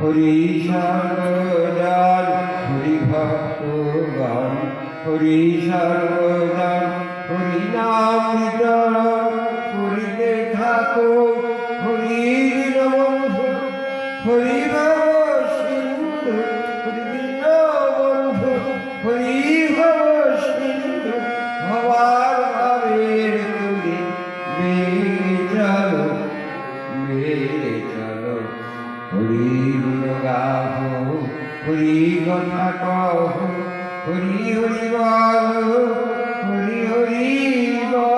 হরি সর্বদান হরি ভক্তগণ হরি সর্বদান হরি নাম হরি গাহ হরি কথা কহ হরি হরি বল হরি হরি বল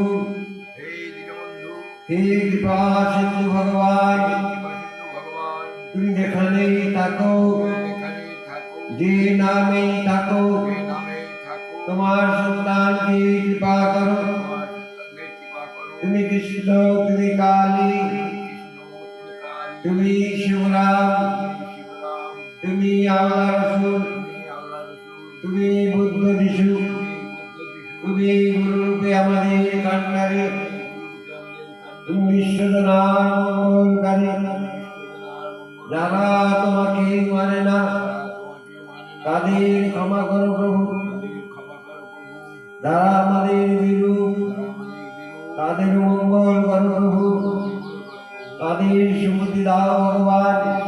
হে কৃপা সিন্ধু ভগবান। তুমি যেখানেই থাকো যে নামেই থাকো, তোমার সন্তানকে কৃপা করো? তুমি কৃষ্ণ, তুমি কালী, তুমি শিবরাম, তুমি আল্লাহ রসুল, তুমি বুদ্ধ যিশু, তুমি গুরুরূপে আমাদের কান্ডারে বিশ্বজনার যারা তোমাকে মানে না, তাদের ক্ষমা করো প্রভু। যারা আমাদের আমাদের তাদের মঙ্গল করো প্রভু। তাদের সুমতি দাও ভগবান।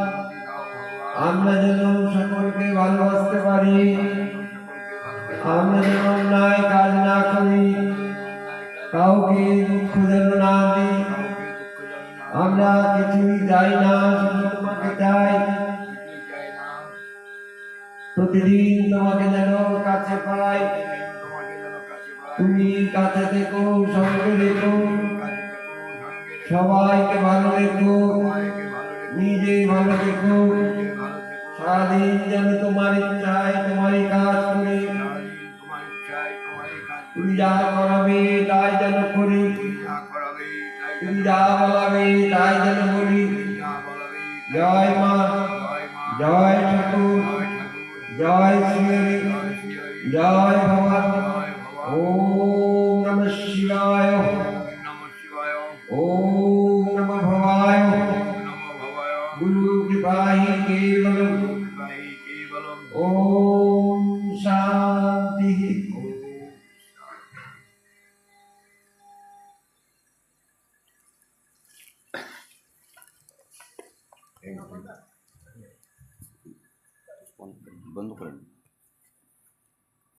আমরা যেন সকলকে ভালোবাসতে পারি। আমরা যেন অন্যায় কাজ না করি। কাউকে দুঃখ যেন না দিই। আমরা কিছুই চাই না, শুধু তোমাকে চাই। প্রতিদিন তোমাকে যেন কাছে পাই। তুমি কাছে থেকো, সঙ্গে রেখো। সবাইকে ভালো রেখো। নিজে ভালো রেখো। সারাদিন যেন তোমার ইচ্ছায় তোমারই কাজ করি। তুমি যা जय माँ जय ठाकुर जय श्री जय भगवान। ओम नमः शिवाय। ओम नमः भवाय। गुरु कृपा ही केवलम। ओम ಬಂದು